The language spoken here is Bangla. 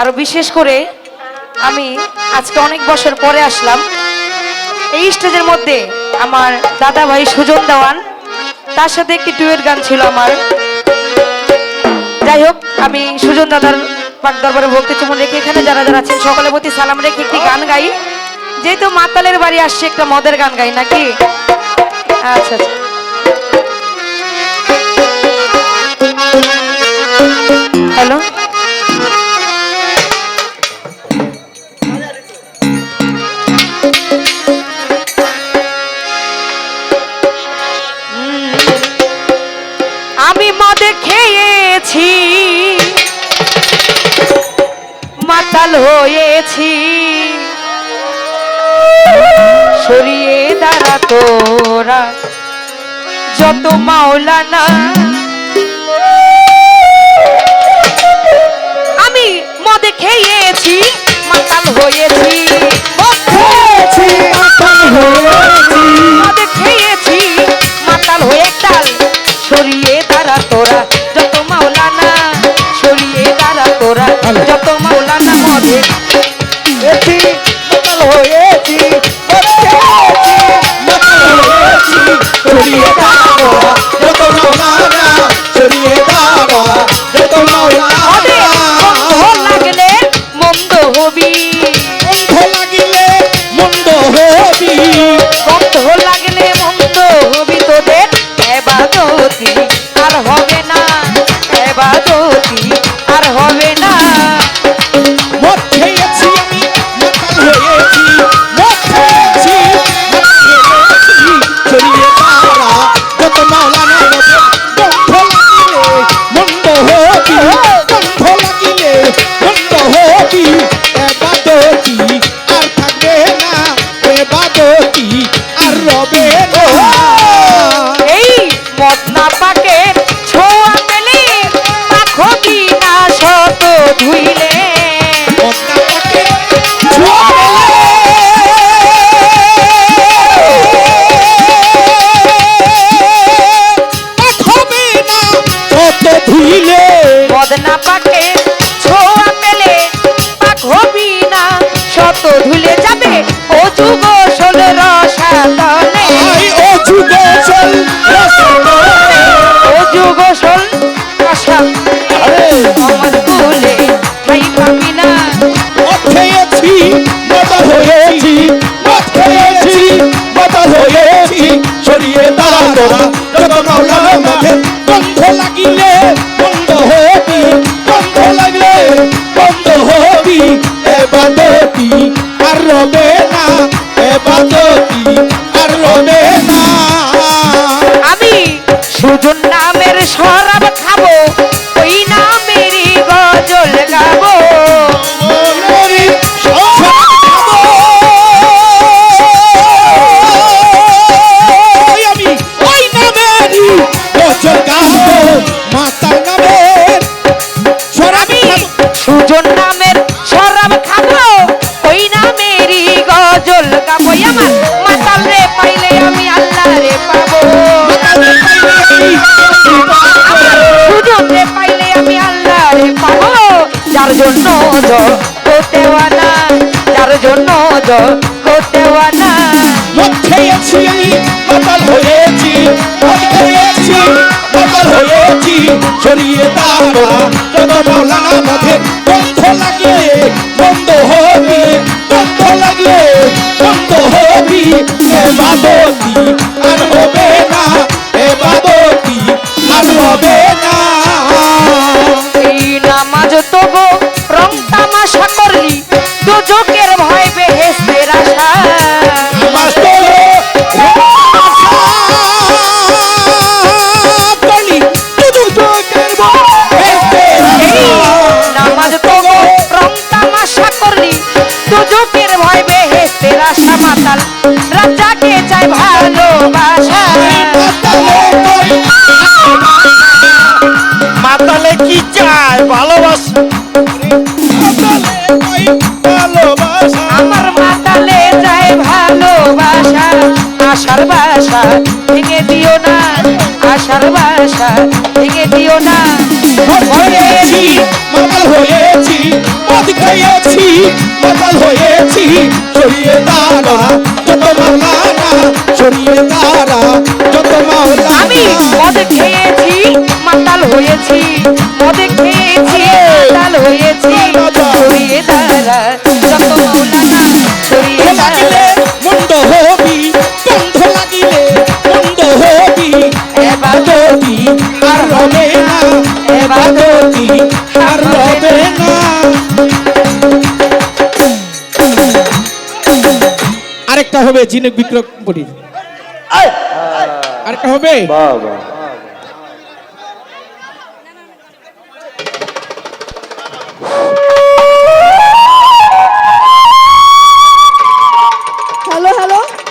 আরও বিশেষ করে আমি আজকে অনেক বছর পরে আসলাম। এই স্টেজের মধ্যে আমার দাদা ভাই সুজন দেওয়ান, তার সাথে একটি টুয়েট গান ছিল আমার। যাই হোক, আমি সুজন দাদার পাক দরবারে ভক্তি চুমন রেখে এখানে যারা যারা আছেন, সকলের প্রতি সালাম রেখে একটি গান গাই। যেহেতু মাতালের বাড়ি আসছে, একটা মদের গান গাই নাকি? আচ্ছা আচ্ছা। খেয়েছি মাতাল হয়েছি সরিয়ে দাঁড়া তোরা যত মাওলানা রবে না এবাদতি আর রবে না আমি সুজন নামের শরাব খাব ওই নামেরই গজল গাবো। জন্য জগতেওয়ানা খেয়েছি মাতাল হয়েছি খেয়েছি মাতাল হয়েছি সরিয়ে দাঁড়া বন্ধ লাগলে, বন্ধ হবি এবাদতি দুজকের ভয় বেহেস্তের আশা মাতাল। রাজাকে চাই ভালোবাসা। মাতালে কি চায় ভালোবাসা? ভালোবাসা আমার মাতালে চাই ভালোবাসা। আশার বাসা ভেঙে দিও না। আশার বাসা ভেঙে দিও না। মাতাল হয়েছি সরিয়ে দাঁড়া যত মাওলানা সরিয়ে দাঁড়া যত মাওলানা আমি মদ খেয়েছি মাতাল হয়েছি মদ খেয়েছি মাতাল হয়েছি সরিয়ে দাঁড়া যত মৌলানা সরিয়ে দাঁড়া মন্দ হবি বন্ধ লাগিলে মন্দ হবি এবাদতি আর রবে না এবাদতি হবে জিনে বিক্রম বলি আরেকটা হবে? বাহ বাহ